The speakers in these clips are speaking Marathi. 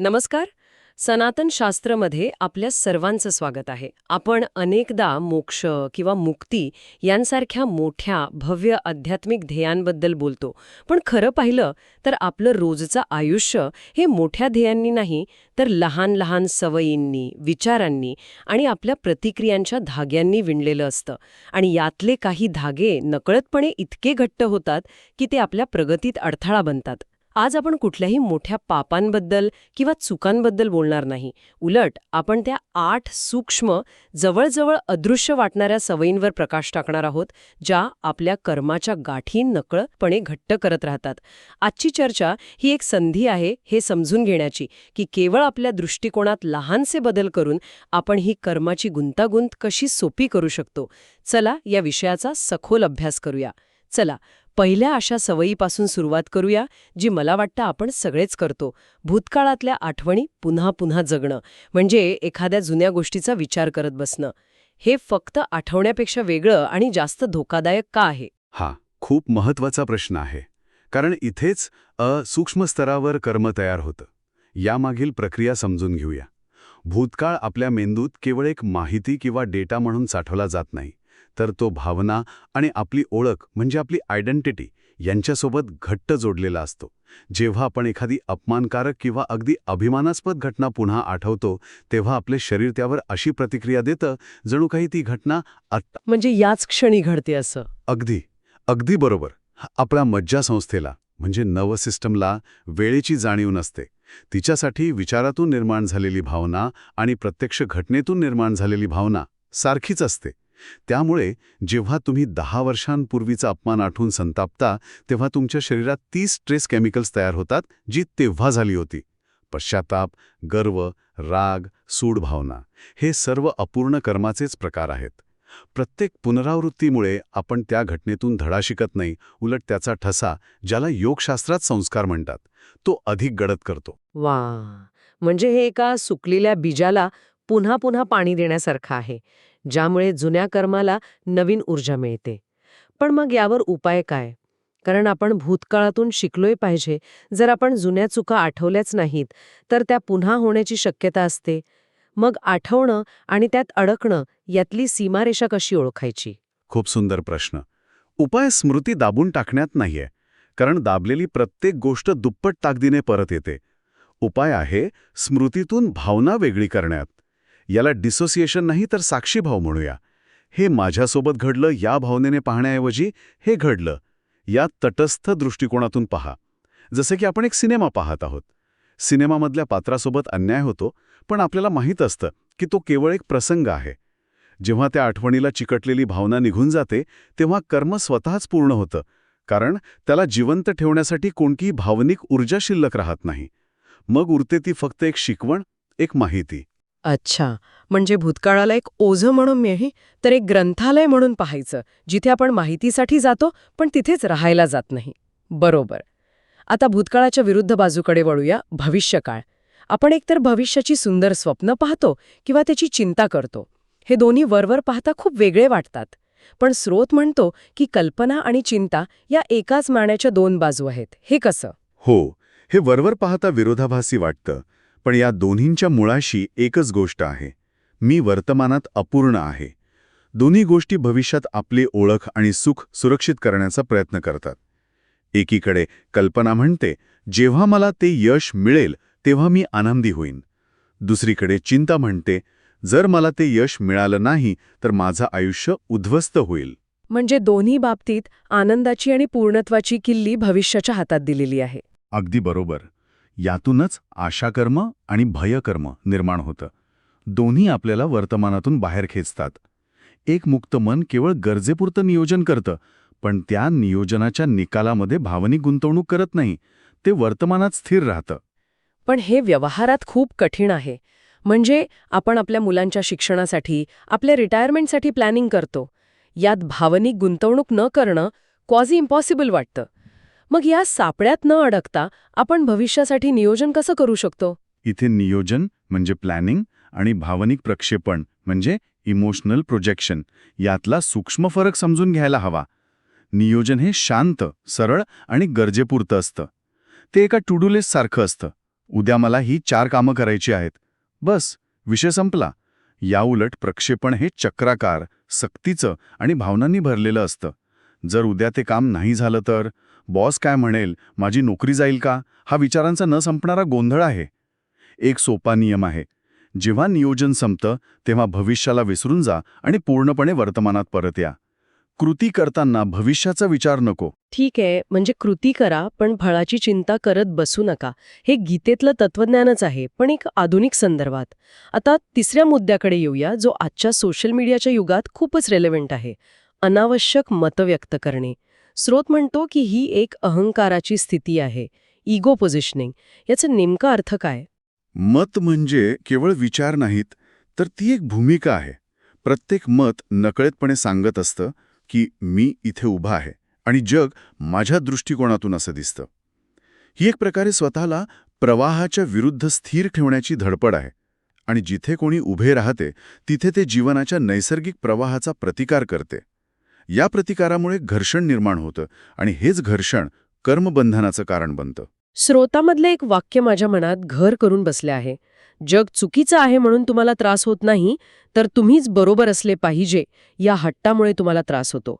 नमस्कार. सनातन शास्त्रमध्ये आपल्या सर्वांचं स्वागत आहे. आपण अनेकदा मोक्ष किंवा मुक्ती यांसारख्या मोठ्या भव्य आध्यात्मिक ध्येयांबद्दल बोलतो. पण खरं पाहिलं तर आपलं रोजचं आयुष्य हे मोठ्या ध्येयांनी नाही तर लहान लहान सवयींनी विचारांनी आणि आपल्या प्रतिक्रियांच्या धाग्यांनी विणलेलं असतं. आणि यातले काही धागे नकळतपणे इतके घट्ट होतात की ते आपल्या प्रगतीत अडथळा बनतात. आज आपण कुठल्याही मोठ्या पापांबद्दल किंवा चुकांबद्दल बोलणार नाही. उलट आपण त्या आठ सूक्ष्म जवळजवळ अदृश्य वाटणाऱ्या सवयींवर प्रकाश टाकणार आहोत ज्या आपल्या कर्माच्या गाठी नकळपणे घट्ट करत राहतात. आजची चर्चा ही एक संधी आहे हे समजून घेण्याची की केवळ आपल्या दृष्टिकोनात लहानसे बदल करून आपण ही कर्माची गुंतागुंत कशी सोपी करू शकतो. चला या विषयाचा सखोल अभ्यास करूया. चला पहिल्या अशा सवयीपासून सुरुवात करूया जी मला वाटतं आपण सगळेच करतो. भूतकाळातल्या आठवणी पुन्हा पुन्हा जगणं म्हणजे एखाद्या जुन्या गोष्टीचा विचार करत बसणं. हे फक्त आठवण्यापेक्षा वेगळं आणि जास्त धोकादायक का आहे? हा खूप महत्त्वाचा प्रश्न आहे. कारण इथेच असूक्ष्म स्तरावर कर्म तयार होतं. यामागील प्रक्रिया समजून घेऊया. भूतकाळ आपल्या मेंदूत केवळ एक माहिती किंवा डेटा म्हणून साठवला जात नाही. तर तो भावना आणि आपली ओळख म्हणजे आपली आयडेंटिटी यांच्यासोबत घट्ट जोडलेला असतो. जेव्हा आपण एखादी अपमानकारक किंवा अगदी अभिमानास्पद घटना पुन्हा आठवतो तेव्हा आपले शरीर त्यावर अशी प्रतिक्रिया देतं जणू काही ती घटना आत्ता म्हणजे याच क्षणी घडते असं. अगदी अगदी बरोबर. आपल्या मज्जासंस्थेला म्हणजे नव सिस्टमला वेळेची जाणीव नसते. तिच्यासाठी विचारातून निर्माण झालेली भावना आणि प्रत्यक्ष घटनेतून निर्माण झालेली भावना सारखीच असते. त्यामुळे जेव्हा तुम्ही दहा वर्षांपूर्वीचा अपमान आठवून संतापता तेव्हा तुमच्या शरीरात ती स्ट्रेस केमिकल्स तयार होतात जी तेव्हा झाली होती. पश्चाताप गर्व राग सूडभावना हे सर्व अपूर्ण कर्माचेच प्रकार आहेत. प्रत्येक पुनरावृत्तीमुळे आपण त्या घटनेतून धडा शिकत नाही उलट त्याचा ठसा ज्याला योगशास्त्रात संस्कार म्हणतात तो अधिक गडद करतो. वा! म्हणजे हे एका सुकलेल्या बीजाला पुन्हा पुन्हा पाणी देण्यासारखं आहे. ज्यामुळे जुन्या कर्माला नवीन ऊर्जा मिळते. पण मग यावर उपाय काय? कारण आपण भूतकाळातून शिकलोय पाहिजे. जर आपण जुन्या चुका आठवल्याच नाहीत तर त्या पुन्हा होण्याची शक्यता असते. मग आठवणं आणि त्यात अडकणं यातली सीमारेषा कशी ओळखायची? खूप सुंदर प्रश्न. उपाय स्मृती दाबून टाकण्यात नाहीये कारण दाबलेली प्रत्येक गोष्ट दुप्पट ताकदीने परत येते. उपाय आहे स्मृतीतून भावना वेगळी करण्यात. याला डिसोसिएशन नाही तर साक्षीभाव म्हणूया. हे माझ्यासोबत घडलं या भावनेने पाहण्याऐवजी हे घडलं. या तटस्थ दृष्टिकोनातून पहा. जसे की आपण एक सिनेमा पाहत आहोत. सिनेमामधल्या पात्रासोबत अन्याय होतो पण आपल्याला माहीत असतं की तो केवळ एक प्रसंग आहे. जेव्हा त्या आठवणीला चिकटलेली भावना निघून जाते तेव्हा कर्म स्वतःच पूर्ण होतं. कारण त्याला जिवंत ठेवण्यासाठी कोणतीही भावनिक ऊर्जा शिल्लक राहत नाही. मग उरते ती फक्त एक शिकवण एक माहिती. अच्छा. म्हणजे भूतकाळाला एक ओझं म्हणून नाही तर एक ग्रंथालय म्हणून पाहायचं जिथे आपण माहितीसाठी जातो पण तिथेच राहायला जात नाही. बरोबर. आता भूतकाळाच्या विरुद्ध बाजूकडे वळूया भविष्यकाळ. आपण एकतर भविष्याची सुंदर स्वप्न पाहतो किंवा त्याची चिंता करतो. हे दोन्ही वरवर पाहता खूप वेगळे वाटतात. पण स्रोत म्हणतो की कल्पना आणि चिंता या एकाच माण्याच्या दोन बाजू आहेत. हे कसं? हो. हे वरवर पाहता विरोधाभासी वाटतं. पण या दोन्हींच्या मुळाशी एकच गोष्ट आहे. मी वर्तमानात अपूर्ण आहे. दोन्ही गोष्टी भविष्यात आपली ओळख आणि सुख सुरक्षित करण्याचा प्रयत्न करतात. एकीकडे कल्पना म्हणते जेव्हा मला ते यश मिळेल तेव्हा मी आनंदी होईन. दुसरीकडे चिंता म्हणते जर मला ते यश मिळालं नाही तर माझं आयुष्य उद्ध्वस्त होईल. म्हणजे दोन्ही बाबतीत आनंदाची आणि पूर्णत्वाची किल्ली भविष्याच्या हातात दिलेली आहे. अगदी बरोबर. यातूनच आशाकर्म आणि भयकर्म निर्माण होतं. दोन्ही आपल्याला वर्तमानातून बाहेर खेचतात. एक मुक्त मन केवळ गरजेपुरतं नियोजन करतं पण त्या नियोजनाच्या निकालामध्ये भावनिक गुंतवणूक करत नाही ते वर्तमानात स्थिर राहतं. पण हे व्यवहारात खूप कठीण आहे. म्हणजे आपण आपल्या मुलांच्या शिक्षणासाठी आपल्या रिटायरमेंटसाठी प्लॅनिंग करतो. यात भावनिक गुंतवणूक न करणं क्वाझी इम्पॉसिबल वाटतं. मग या सापड्यात न अडकता आपण भविष्यासाठी नियोजन कसं करू शकतो? इथे नियोजन म्हणजे प्लॅनिंग आणि भावनिक प्रक्षेपण म्हणजे इमोशनल प्रोजेक्शन. यातला सूक्ष्म फरक समजून घ्यायला हवा. नियोजन हे शांत सरळ आणि गरजेपुरतं असतं. ते एका टू डू लिस्ट सारखं असतं. उद्या मला ही चार कामं करायची आहेत. बस विषय संपला. याउलट प्रक्षेपण हे चक्राकार सक्तीचं आणि भावनांनी भरलेलं असतं. जर उद्या ते काम नाही झालं तर? बॉस काय म्हणेल माझी नोकरी जाईल का? हा विचारांचा न संपणारा गोंधळ आहे. एक सोपा नियम आहे. जेव्हा नियोजन संपतं तेव्हा भविष्याला विसरून जा आणि पूर्णपणे वर्तमानात परत या. कृती करताना भविष्याचा विचार नको. ठीक आहे म्हणजे कृती करा पण फळाची चिंता करत बसू नका. हे गीतेतलं तत्वज्ञानच आहे पण एक आधुनिक संदर्भात. आता तिसऱ्या मुद्द्याकडे येऊया जो आजच्या सोशल मीडियाच्या युगात खूपच रेलेव्हंट आहे. अनावश्यक मतं व्यक्त करणे. स्रोत म्हणतो की ही एक अहंकाराची स्थिती आहे इगो पोझिशनिंग याचा नेमका अर्थ काय? मत म्हणजे केवळ विचार नाहीत तर ती एक भूमिका आहे. प्रत्येक मत नकळतपणे सांगत असतं की मी इथे उभा आहे आणि जग माझ्या दृष्टिकोनातून असं दिसतं. ही एक प्रकारे स्वतःला प्रवाहाच्या विरुद्ध स्थिर ठेवण्याची धडपड आहे आणि जिथे कोणी उभे राहते तिथे ते जीवनाच्या नैसर्गिक प्रवाहाचा प्रतिकार करते. या प्रतिकारामुळे घर्षण निर्माण होतं आणि हेच घर्षण कर्मबंधनाचं कारण बनतं. स्रोतामधलं एक वाक्य माझ्या मनात घर करून बसले आहे. जग चुकीचं आहे म्हणून तुम्हाला त्रास होत नाही तर तुम्हीच बरोबर असले पाहिजे या हट्टामुळे तुम्हाला त्रास होतो.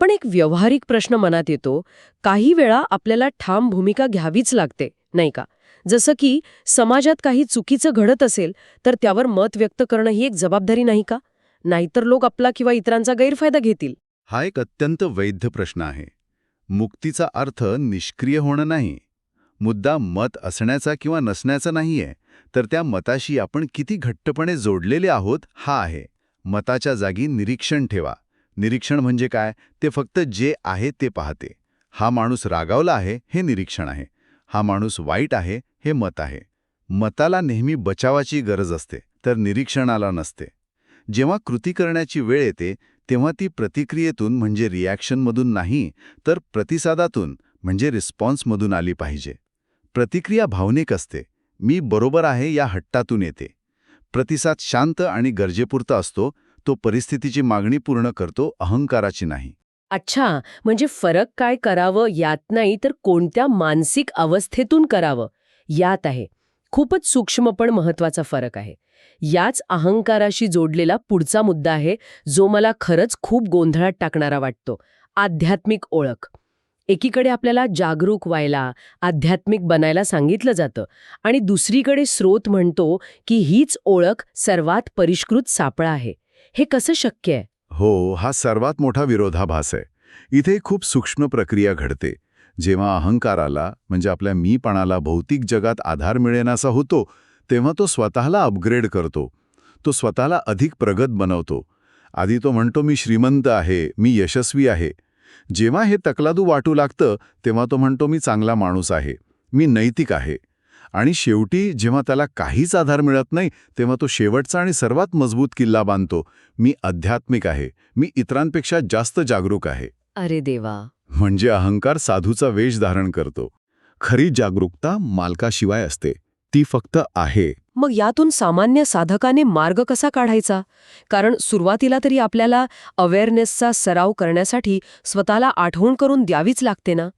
पण एक व्यावहारिक प्रश्न मनात येतो काही वेळा आपल्याला ठाम भूमिका घ्यावीच लागते नाही का? जसं की समाजात काही चुकीचं घडत असेल तर त्यावर मत व्यक्त करणं ही एक जबाबदारी नाही का? नाहीतर लोक आपला किंवा इतरांचा गैरफायदा घेतील. हा एक अत्यंत वैध प्रश्न आहे. मुक्तीचा अर्थ निष्क्रिय होणं नाही. मुद्दा मत असण्याचा किंवा नसण्याचा नाहीये तर त्या मताशी आपण किती घट्टपणे जोडलेले आहोत हा आहे. मताच्या जागी निरीक्षण ठेवा. निरीक्षण म्हणजे काय? ते फक्त जे आहे ते पाहते. हा माणूस रागावला आहे हे निरीक्षण आहे. हा माणूस वाईट आहे हे मत आहे. मताला नेहमी बचावाची गरज असते तर निरीक्षणाला नसते. जेव्हा कृती करण्याची वेळ येते तेव्हा ती प्रतिक्रियेतून म्हणजे रिॲक्शनमधून नाही तर प्रतिसादातून म्हणजे रिस्पॉन्समधून आली पाहिजे. प्रतिक्रिया भावनिक असते. मी बरोबर आहे या हट्टातून येते. प्रतिसाद शांत आणि गरजेपुरता असतो तो परिस्थितीची मागणी पूर्ण करतो अहंकाराची नाही. अच्छा म्हणजे फरक काय करावं यात नाही तर कोणत्या मानसिक अवस्थेतून करावं? यात आहे. खूपच सूक्ष्म पण महत्त्वाचा फरक आहे. याच अहंकाराशी जोडलेला पुढचा मुद्दा आहे जो मला खरंच खूप गोंधळात टाकणारा वाटतो. आध्यात्मिक ओळख. एकीकडे आपल्याला जागरूक व्हायला आध्यात्मिक बनायला सांगितलं जातं आणि दुसरीकडे स्रोत म्हणतो की हीच ओळख सर्वात परिष्कृत सापळा आहे. हे कसं शक्य आहे? हो हा सर्वात मोठा विरोधाभास आहे. इथे खूप सूक्ष्म प्रक्रिया घडते. जेव्हा अहंकाराला म्हणजे आपल्या मीपणाला भौतिक जगात आधार मिळेनासा होतो तेव्हा तो स्वतःला अपग्रेड करतो. तो स्वतःला अधिक प्रगत बनवतो. आधी तो म्हणतो मी श्रीमंत आहे मी यशस्वी आहे. जेव्हा हे तकलादू वाटू लागतं तेव्हा तो म्हणतो मी चांगला माणूस आहे. मी नैतिक आहे. आणि शेवटी जेव्हा त्याला काहीच आधार मिळत नाही तेव्हा तो शेवटचा आणि सर्वात मजबूत किल्ला बांधतो. मी आध्यात्मिक आहे. मी इतरांपेक्षा जास्त जागरूक आहे. अरे देवा. म्हणजे अहंकार साधूचा वेश धारण करतो. खरी जागरूकता मालकाशिवाय असते. ती फक्त आहे. मग यातून सामान्य साधकाने मार्ग कसा काढायचा? कारण सुरुवातीला तरी आपल्याला अवेअरनेसचा सराव करण्यासाठी स्वतःला आठवण करून द्यावीच लागते ना?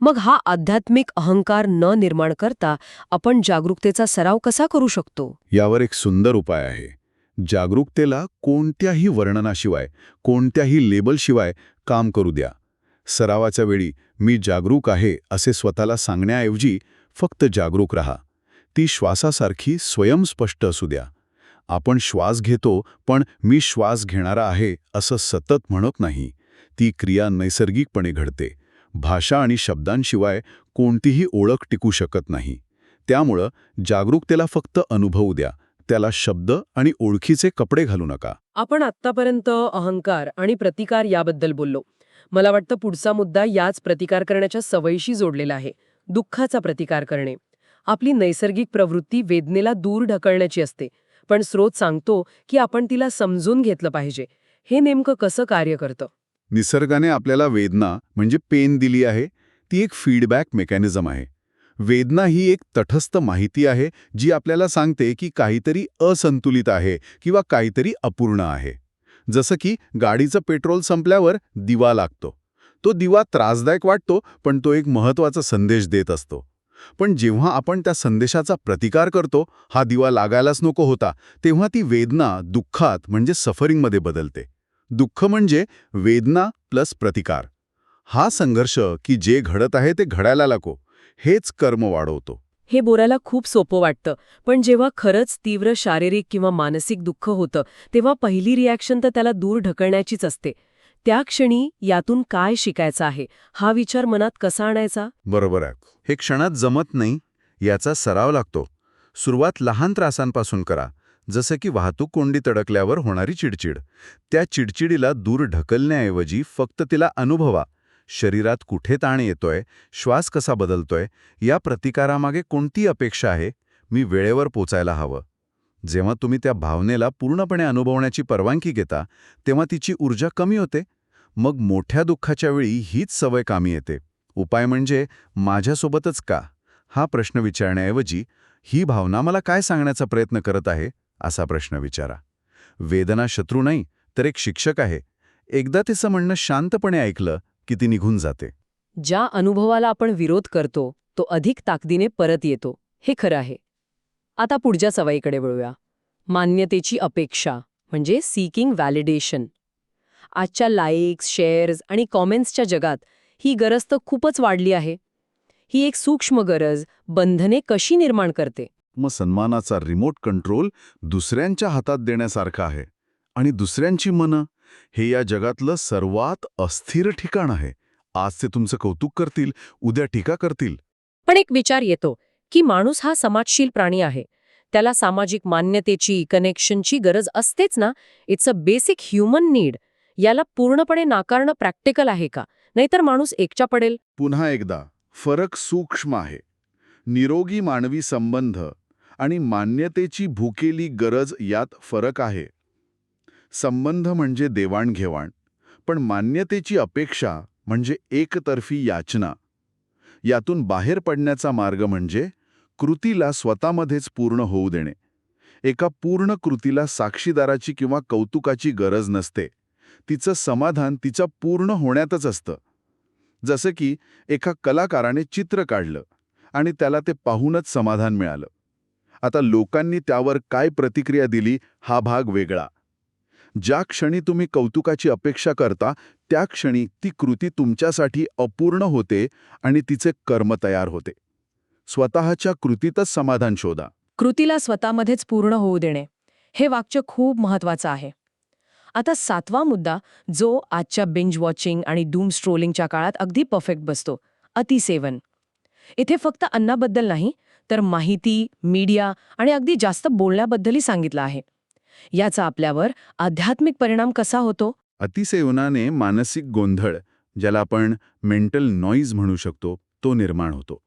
मग हा आध्यात्मिक अहंकार न निर्माण करता आपण जागरूकतेचा सराव कसा करू शकतो? यावर एक सुंदर उपाय आहे. जागरूकतेला कोणत्याही वर्णनाशिवाय कोणत्याही लेबलशिवाय काम करू द्या. सरावाच्या वेळी मी जागरूक आहे असे स्वतःला सांगण्याऐवजी फक्त जागरूक रहा. ती श्वासासारखी स्वयंस्पष्ट असू द्या. आपण श्वास घेतो पण मी श्वास घेणारा आहे असं सतत म्हणत नाही. ती क्रिया नैसर्गिकपणे घडते. भाषा आणि शब्दांशिवाय कोणतीही ओळख टिकू शकत नाही. त्यामुळं जागरूकतेला फक्त अनुभवू द्या. त्याला शब्द आणि ओळखीचे कपडे घालू नका. आपण आत्तापर्यंत अहंकार आणि प्रतिकार याबद्दल बोललो. मला वाटतं पुढचा मुद्दा याच प्रतिकार करण्याच्या सवयीशी जोडलेला आहे. दुःखाचा प्रतिकार करणे. आपली नैसर्गिक प्रवृत्ती वेदनेला दूर ढकलण्याची असते. पण स्रोत सांगतो की आपण तिला समजून घेतलं पाहिजे. हे नेमकं कसं कार्य करतं? निसर्गाने आपल्याला वेदना म्हणजे पेन दिली आहे. ती एक फीडबॅक मेकॅनिझम आहे. वेदना ही एक तटस्थ माहिती आहे जी आपल्याला सांगते की काहीतरी असंतुलित आहे किंवा काहीतरी अपूर्ण आहे. जसं की गाडीचं पेट्रोल संपल्यावर दिवा लागतो. तो दिवा त्रासदायक वाटतो पण तो एक महत्त्वाचा संदेश देत असतो. पण जेव्हा आपण त्या संदेशाचा प्रतिकार करतो हा दिवा लागायलाच नको होता तेव्हा ती वेदना दुःखात म्हणजे सफरिंगमध्ये बदलते. दुःख म्हणजे वेदना प्लस प्रतिकार. हा संघर्ष की जे घडत आहे ते घडायला नको हेच कर्म वाढवतो. हे बोलायला खूप सोपं वाटतं पण जेव्हा खरंच तीव्र शारीरिक किंवा मानसिक दुःख होतं तेव्हा पहिली रिॲक्शन तर त्याला दूर ढकलण्याचीच असते. त्या क्षणी यातून काय शिकायचं आहे हा विचार मनात कसा आणायचा? बरोबर आहे. हे क्षणात जमत नाही याचा सराव लागतो. सुरुवात लहान त्रासांपासून करा जसं की वाहतूक कोंडी तडकल्यावर होणारी चिडचिड. त्या चिडचिडीला दूर ढकलण्याऐवजी फक्त तिला अनुभवा शरीरात कुठे ताण येतोय श्वास कसा बदलतोय या प्रतिकारामागे कोणती अपेक्षा आहे मी वेळेवर पोचायला हवं. जेव्हा तुम्ही त्या भावनेला पूर्णपणे अनुभवण्याची परवानगी घेता तेव्हा तिची ऊर्जा कमी होते. मग मोठ्या दुःखाच्या वेळी हीच सवय कामी येते. उपाय म्हणजे माझ्यासोबतच का? हा प्रश्न विचारण्याऐवजी ही भावना मला काय सांगण्याचा प्रयत्न करत आहे? असा प्रश्न विचारा. वेदना शत्रू नाही तर एक शिक्षक आहे. एकदा तिचं म्हणणं शांतपणे ऐकलं की ती निघून जाते. ज्या अनुभवाला आपण विरोध करतो तो अधिक ताकदीने परत येतो. हे खरं आहे. आता पुढच्या सवयीकडे वळूया. मान्यतेची अपेक्षा म्हणजे सीकिंग व्हॅलिडेशन आजच्या लाईक्स शेअर्स आणि कॉमेंट्सच्या जगात ही गरज तर खूपच वाढली आहे. ही एक सूक्ष्म गरज बंधने कशी निर्माण करते? मग सन्मानाचा रिमोट कंट्रोल दुसऱ्यांच्या हातात देण्यासारखा आहे. आणि दुसऱ्यांची मनं हे या जगातलं सर्वात अस्थिर ठिकाण आहे. आज ते तुमचं कौतुक करतील उद्या टीका करतील. पण एक विचार येतो की माणूस हा समाजशील प्राणी आहे. त्याला सामाजिक मान्यतेची कनेक्शनची गरज असतेच ना? It's a basic human need याला पूर्णपणे नाकारणं प्रॅक्टिकल आहे का? नाहीतर माणूस एकच्या पडेल. पुन्हा एकदा फरक सूक्ष्म आहे. निरोगी मानवी संबंध आणि मान्यतेची भुकेली गरज यात फरक आहे. संबंध म्हणजे देवाणघेवाण पण मान्यतेची अपेक्षा म्हणजे एकतर्फी याचना. यातून बाहेर पडण्याचा मार्ग म्हणजे कृतीला स्वतःमध्येच पूर्ण होऊ देणे. एका पूर्ण कृतीला साक्षीदाराची किंवा कौतुकाची गरज नसते. तिचं समाधान तिच्या पूर्ण होण्यातच असतं. जसं की एका कलाकाराने चित्र काढलं आणि त्याला ते पाहूनच समाधान मिळालं. आता लोकांनी त्यावर काय प्रतिक्रिया दिली हा भाग वेगळा. ज्या क्षणी तुम्ही कौतुकाची अपेक्षा करता त्या क्षणी ती कृती तुमच्यासाठी अपूर्ण होते आणि तिचे कर्म तयार होते. स्वतःच्या कृतीतच समाधान शोधा. कृतीला स्वतःमध्येच पूर्ण होऊ देणे हे वाक्य खूप महत्वाचं आहे. आता सातवा मुद्दा जो आजच्या बिंज वॉचिंग आणि डूम स्ट्रोलिंगच्या काळात अगदी परफेक्ट बसतो अतिसेवन. इथे फक्त अन्नाबद्दल नाही तर माहिती मीडिया आणि अगदी जास्त बोलण्याबद्दलही सांगितलं आहे. याचा आपल्यावर आध्यात्मिक परिणाम कसा होतो? अतिसेवनाने मानसिक गोंधळ ज्याला आपण मेंटल नॉईज म्हणू शकतो तो निर्माण होतो.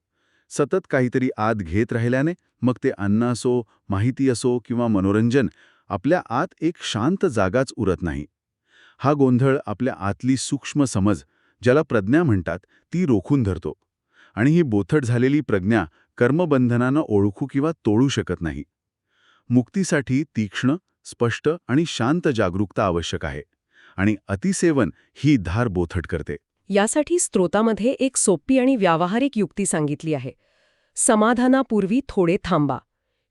सतत काहीतरी आत घेत राहिल्याने मग ते अन्न असो माहिती असो किंवा मनोरंजन आपल्या आत एक शांत जागाच उरत नाही. हा गोंधळ आपल्या आतली सूक्ष्म समज ज्याला प्रज्ञा म्हणतात ती रोखून धरतो. आणि ही बोथट झालेली प्रज्ञा कर्मबंधनानं ओळखू किंवा तोडू शकत नाही. मुक्तीसाठी तीक्ष्ण स्पष्ट आणि शांत जागरूकता आवश्यक आहे. आणि अतिसेवन ही धार बोथट करते. यासाठी स्त्रोतामध्ये एक सोपी आणि व्यावहारिक युक्ती सांगितली आहे. समाधानापूर्वी थोडे थांबा.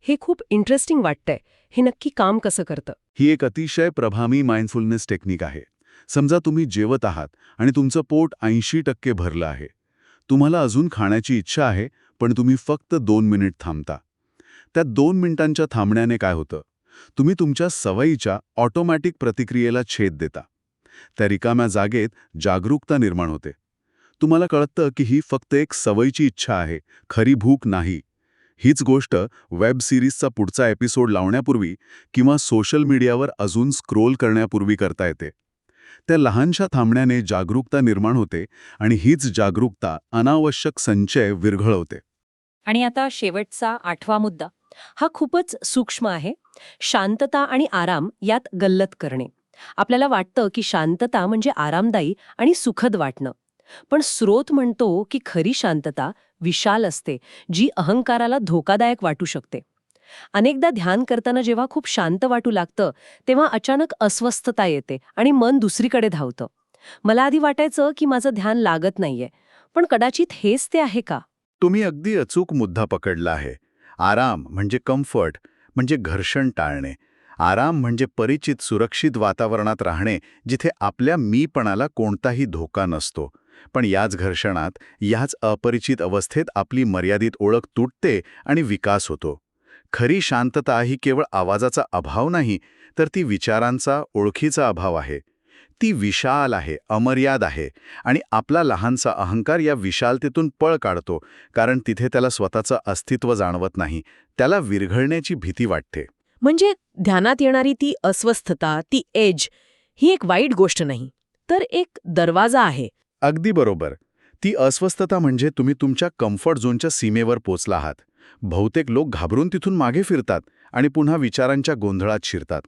हे खूप इंटरेस्टिंग वाटतंय. हे नक्की काम कसं करतं? ही एक अतिशय प्रभावी माइंडफुलनेस टेक्निक आहे. समजा तुम्ही जेवत आहात आणि तुमचं पोट ऐंशी टक्के भरलं आहे. तुम्हाला अजून खाण्याची इच्छा आहे पण तुम्ही फक्त दोन मिनिट थांबता. त्या दोन मिनिटांच्या थांबण्याने काय होतं? तुम्ही तुमच्या सवयीच्या ऑटोमॅटिक प्रतिक्रियेला छेद देता. त्या रिकाम्या जागेत जागरूकता निर्माण होते. तुम्हाला कळतं की ही फक्त एक सवयीची इच्छा आहे खरी भूक नाही. हीच गोष्ट वेब सिरीजचा पुढचा एपिसोड लावण्यापूर्वी किंवा सोशल मीडियावर अजून स्क्रोल करण्यापूर्वी करता येते. त्या लहानशा थांबण्याने जागरूकता निर्माण होते आणि हीच जागरूकता अनावश्यक संचय विरघळवते. आणि आता शेवटचा आठवा मुद्दा. हा खूपच सूक्ष्म आहे. शांतता आणि आराम यात गल्लत करणे. आपल्याला वाटतं की शांतता म्हणजे आरामदायी आणि सुखद वाटणं. पण स्रोत म्हणतो की खरी शांतता विशाल असते जी अहंकाराला धोकादायक वाटू शकते. अनेकदा ध्यान करताना जेव्हा खूप शांत वाटू लागतं तेव्हा अचानक अस्वस्थता येते आणि मन दुसरीकडे धावतं. मला आधी वाटायचं की माझं ध्यान लागत नाहीये पण कदाचित हेच ते आहे का? तुम्ही अगदी अचूक मुद्दा पकडला आहे. आराम म्हणजे कम्फर्ट म्हणजे घर्षण टाळणे. आराम म्हणजे परिचित सुरक्षित वातावरणात राहणे जिथे आपल्या मीपणाला कोणताही धोका नसतो. पण याच घर्षणात याच अपरिचित अवस्थेत आपली मर्यादित ओळख तुटते आणि विकास होतो. खरी शांतता ही केवळ आवाजाचा अभाव नाही तर ती विचारांचा ओळखीचा अभाव आहे. ती विशाल आहे अमर्याद आहे आणि आपला लहानसा अहंकार या विशालतेतून पळ काढतो कारण तिथे त्याला स्वतःचं अस्तित्व जाणवत नाही त्याला विरघळण्याची भीती वाटते. म्हणजे ध्यानात येणारी ती अस्वस्थता ती एज ही एक वाईट गोष्ट नाही तर एक दरवाजा आहे. अगदी बरोबर. ती अस्वस्थता म्हणजे तुम्ही तुमच्या कम्फर्ट झोनच्या सीमेवर पोचला आहात. बहुतेक लोक घाबरून तिथून मागे फिरतात आणि पुन्हा विचारांच्या गोंधळात शिरतात.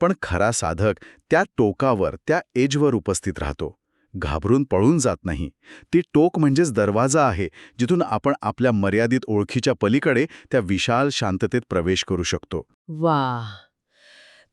पण खरा साधक त्या टोकावर त्या एजवर उपस्थित राहतो. घाबरून पळून जात नाही. ती टोक म्हणजेच दरवाजा आहे जिथून आपण आपल्या मर्यादित ओळखीच्या पलीकडे त्या विशाल शांततेत प्रवेश करू शकतो. वा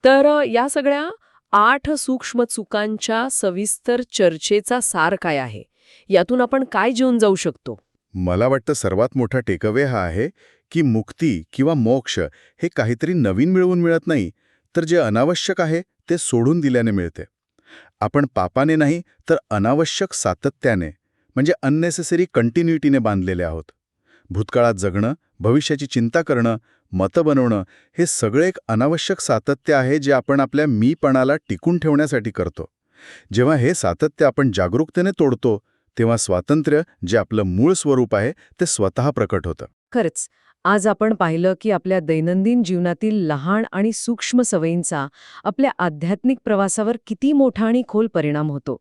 तर या सगळ्या आठ सूक्ष्म चुकांच्या सविस्तर चर्चेचा सार काय आहे? यातून आपण काय जेवून जाऊ शकतो? मला वाटतं सर्वात मोठा टेकअवे हा आहे की मुक्ती किंवा मोक्ष हे काहीतरी नवीन मिळवून मिळत नाही तर जे अनावश्यक आहे ते सोडून दिल्याने मिळते. आपण पापाने नाही तर अनावश्यक सातत्याने म्हणजे अननेसेसरी कंटिन्युटीने बांधलेले आहोत. भूतकाळात जगणं भविष्याची चिंता करणं मतं बनवणं हे सगळे एक अनावश्यक सातत्य आहे जे आपण आपल्या मीपणाला टिकून ठेवण्यासाठी करतो. जेव्हा हे सातत्य आपण जागरूकतेने तोडतो तेव्हा स्वातंत्र्य जे आपलं मूळ स्वरूप आहे ते स्वतः प्रकट होतं. खरंच आज आपण पाहिलं की आपल्या दैनंदिन जीवनातील लहान आणि सूक्ष्म सवयींचा आपल्या आध्यात्मिक प्रवासावर किती मोठा आणि खोल परिणाम होतो.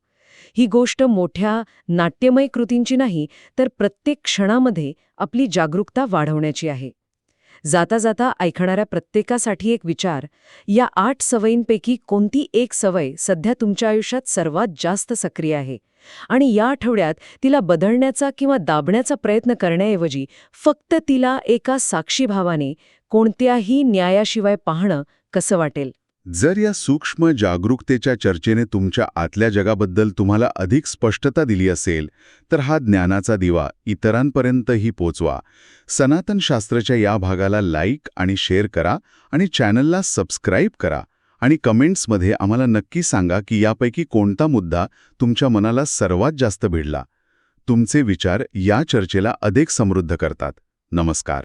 ही गोष्ट मोठ्या नाट्यमय कृतींची नाही तर प्रत्येक क्षणामध्ये आपली जागरूकता वाढवण्याची आहे. जाता जाता ऐकणाऱ्या प्रत्येकासाठी एक विचार. या आठ सवयींपैकी कोणती एक सवय सध्या तुमच्या आयुष्यात सर्वात जास्त सक्रिय आहे? आणि या आठवड्यात तिला बदलण्याचा किंवा दाबण्याचा प्रयत्न करण्याऐवजी फक्त तिला एका साक्षीभावाने कोणत्याही न्यायाशिवाय पाहणं कसं वाटेल? जर या सूक्ष्म जागरूकतेच्या चर्चेने तुमच्या आतल्या जगाबद्दल तुम्हाला अधिक स्पष्टता दिली असेल तर हा ज्ञानाचा दिवा इतरांपर्यंतही पोचवा. सनातन शास्त्राच्या या भागाला लाईक आणि शेअर करा आणि चॅनलला सबस्क्राईब करा आणि कमेंट्समध्ये आम्हाला नक्की सांगा की यापैकी कोणता मुद्दा तुमच्या मनाला सर्वात जास्त भिडला. तुमचे विचार या चर्चेला अधिक समृद्ध करतात. नमस्कार.